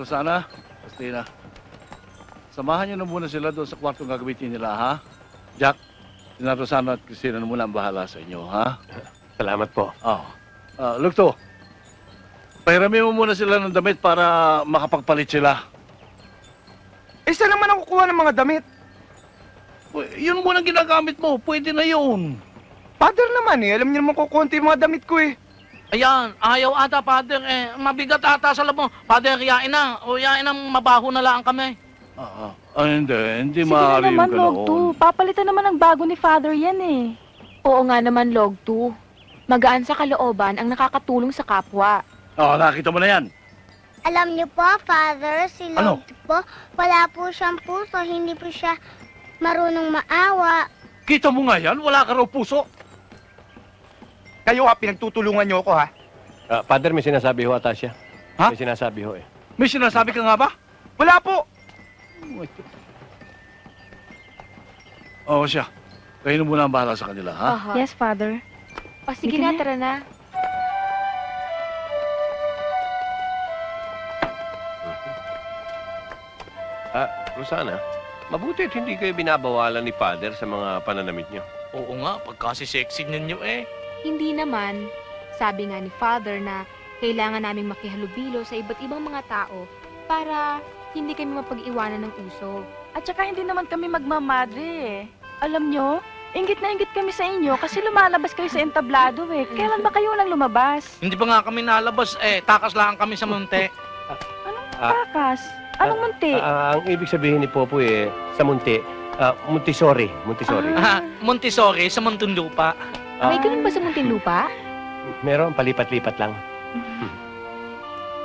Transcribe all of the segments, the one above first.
Rosana, Christina. Samahan niyo na muna sila doon sa kwartong gagamitin nila, ha? Jack, sina Rosana at Christina na muna ang bahala sa inyo, ha? Salamat po. Oh. Uh, Lugto, pahiramin mo muna sila ng damit para makapagpalit sila. Eh, saan naman ako kukuha ng mga damit? Uy, Yun muna ang ginagamit mo. Pwede na yun. Father naman eh. Alam niyo naman kukunti yung mga damit ko eh. Ayan, ayaw ata, Father. Eh, mabigat ata sa labo. Father, yain na. O yain na, mabaho na lang kami. Ah, ah. Hindi. Hindi Sige na maaari yung naman, Log ganoon. 2. Papalitan naman ng bago ni Father yan eh. Oo nga naman, Log 2. Magaan sa kalooban ang nakakatulong sa kapwa. Oh, nakita mo na yan. Alam niyo po, Father, si Ano? Lord po, wala po siyang puso, hindi po siya marunong maawa. Kita mo nga yan. Wala ka raw puso. Kayo ha, pinagtutulungan niyo ako ha. Ah, Father, may sinasabi ho ata siya. Ha? May sinasabi ho eh. May sinasabi ka nga ba? Wala po. Oo siya. Kayo na muna ang bahala sa kanila, ha? Aha. Yes, Father. O sige na, na. tara na. Ah, Rosana, mabuti at hindi kayo binabawalan ni Father sa mga pananamit niyo. Oo nga, pagkasi sexy ninyo eh. Hindi naman. Sabi nga ni Father na kailangan naming makihalubilo sa iba't ibang mga tao para hindi kami mapag-iwanan ng uso. At saka hindi naman kami magmamadre eh. Alam nyo, ingit na ingit kami sa inyo kasi lumalabas kayo sa entablado eh. Kailan ba kayo nang lumabas? Hindi pa nga kami nalabas eh. Takas lang kami sa munti. Ah. Takas. Anong munti? Ah, ang ibig sabihin ni Popo eh, sa munti, ah, Montessori. Montessori. Ah, Montessori sa Muntinlupa. May ganun ba sa Muntinlupa? Meron, palipat-lipat lang.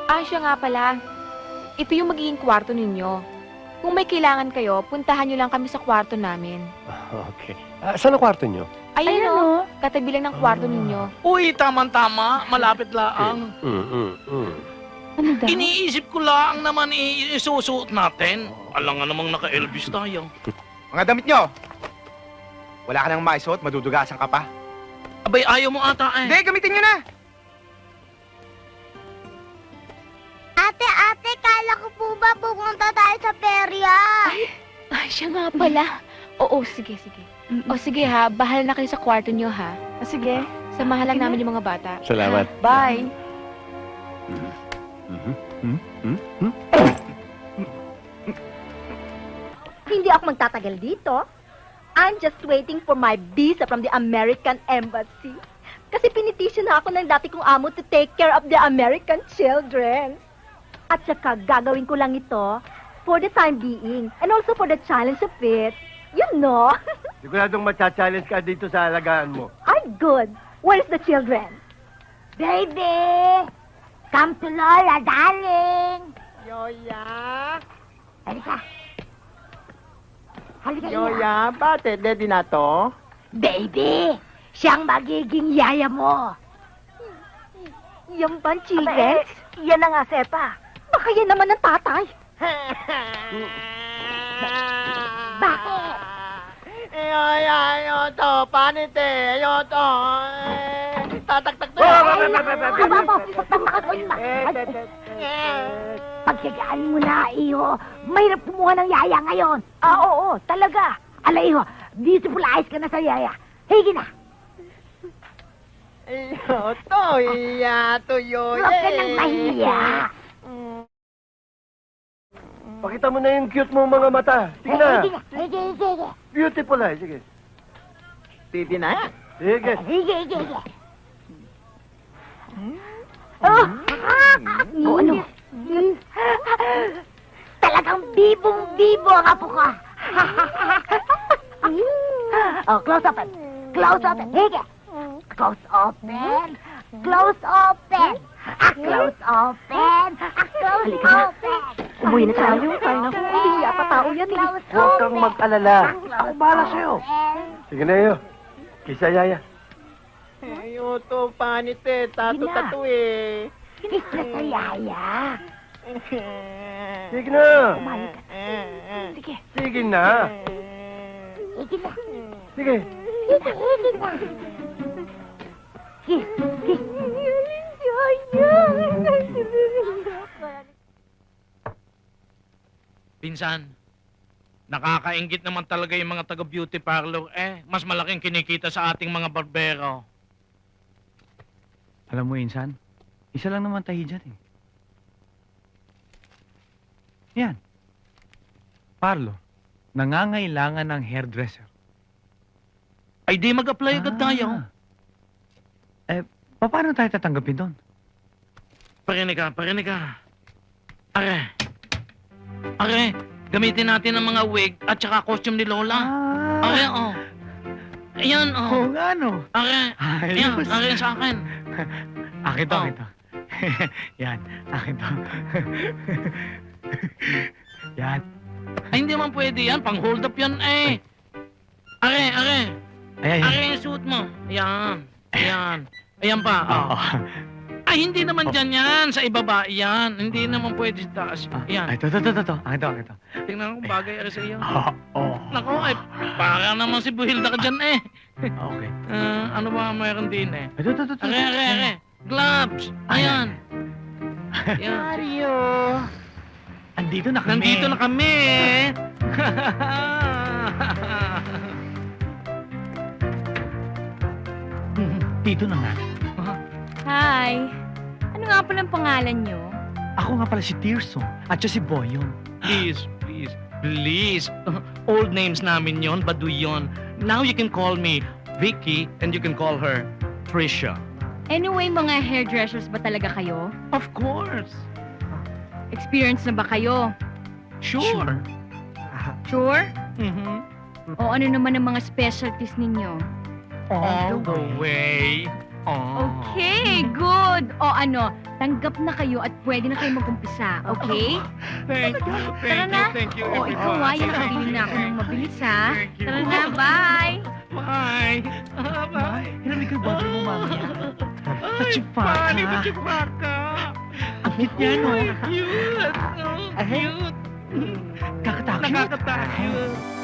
Ah, siya nga pala. Ito yung magiging kwarto ninyo. Kung may kailangan kayo, puntahan nyo lang kami sa kwarto namin. Ah, Okay. Ah, saan ang kwarto niyo? Ayun Ayan o, o. katabi lang ng kwarto ninyo. Uy, tama-tama. Malapit lang. Mm, mm, mm. Ano daw? Iniisip ko lang naman i- isusuot natin. Alam nga namang naka-Elvis tayo. Mga damit niyo. Wala ka nang maisuot, madudugasan ka pa. Abay, ayaw mo ata eh. Hindi, gamitin niyo na. Ate, ate, kala ko po ba pupunta tayo sa perya? Ay, siya nga pala. Oo, sige, sige. O sige ha, bahala na kayo sa kwarto nyo ha. Ah, Sige. Samahan lang namin yung mga bata. Salamat. Bye. Mhm. Hmm? Hmm? Hmm? Hindi ako magtatagal dito. I'm just waiting for my visa from the American Embassy. Kasi pinitisyon na ako ng dati kong amo to take care of the American children. At saka gagawin ko lang ito for the time being and also for the challenge of it. You know, Siguradong matcha-challenge ka dito sa alagaan mo. I'm good. Where's the children? Baby! Come to Lola, darling! Yoya! Halika. Halika. Yoya, bakit? Ready na to? Baby! Siyang magiging yaya mo. Yung bang children? Yan na nga, Sepa. Baka yan naman ang tatay. Bakit? Yoya, yoto, panite, yoto. Tataktak to. Aba, aba, pagmakakoy ma. Eh, Ay, te, te, te. Pagkagaan mo na, iho. Mahirap kumuha ng yaya ngayon. Ah, oo, talaga. Ala, iho, beautiful eyes ka na sa yaya. Higi na. Yoto, iya, to, yoye. Huwag ka nang mahiya. Pakita mo na yung cute mo mga mata. Sige na. Higi na. Higi. Beautiful ay. Sige. Titi na? Sige. Higi, higi, higi. Oh, Oh, ano? Talagang bibong-bibo ang apo ka. oh, close open. Close open. Hige. Close open. Close open. Ah, close open. Ah, close Halika na. open. Umuwi na tayo. Tayo na kung hindi yata tao yan eh. Huwag kang mag-alala. Ako bahala sa'yo. Sige na iyo. Kisa yaya. Yoto, panite. Tato, tato eh. Kiss na sa yaya. Sige na. Sige. Sige na. Sige. Na. Kiss, kiss. Pinsan, nakakaingit naman talaga yung mga taga-beauty parlor. Eh, mas malaking kinikita sa ating mga barbero. Alam mo, Insan, isa lang naman tayo dyan eh. Yan. Parlo, nangangailangan ng hairdresser. Ay, di mag-apply agad tayo. Eh, paano tayo tatanggapin doon? Parinig ka, parinig ka. Are. Are, gamitin natin ang mga wig at saka costume ni Lola. Are, oh. Ayan, Oo oh. nga, no? Are, ayan, Ayos. are sa akin. Akin to, akin to. Yan, akin to. Yan. Ay, hindi man pwede yan. Pang hold up yan, eh. Are, are. Ayan, Are yan. yung suit mo. Ayan. Ayan. Ayan pa. Oh. Oo. Ay, hindi naman dyan yan. Sa ibaba, yan. Hindi naman pwede sa taas. Ah, Ayan. Ay, to, to, to, to, to. Akin to, akin to. Tingnan ko bagay ari sa iyo. Oo. Oh, Nako, ay, para naman si Buhilda ka dyan eh. Okay. Ah, ano ba mayroon din eh? Ay, to, to, to, to. Are, are, are. Gloves. Ayan. Ayan. Mario! Andito na kami. Nandito na kami. Dito na nga. Hi. Ano nga pala ang pangalan nyo? Ako nga pala si Tirso. At siya si Boyong. please, please, please. Old names namin yon, Baduy yon. Now you can call me Vicky and you can call her Trisha. Anyway, mga hairdressers ba talaga kayo? Of course. Experience na ba kayo? Sure. Sure? Mhm. O ano naman ang mga specialties ninyo? All the way. Oh. Okay, good. O ano, tanggap na kayo at pwede na kayo mag-umpisa, okay? Thank you, Tara thank you, na. thank you. O ikaw ah, yan nakabili na ako ng mabilis ha. Thank you. Tara na, bye! Bye. Ah, bye. Hinamig ko yung boyfriend mo, mamaya. Ay, Tatsipaka. Pani, tatsipaka. Ang cute niya, no? Ay, cute. Oh, cute. Kakatakot. Nakakatakot.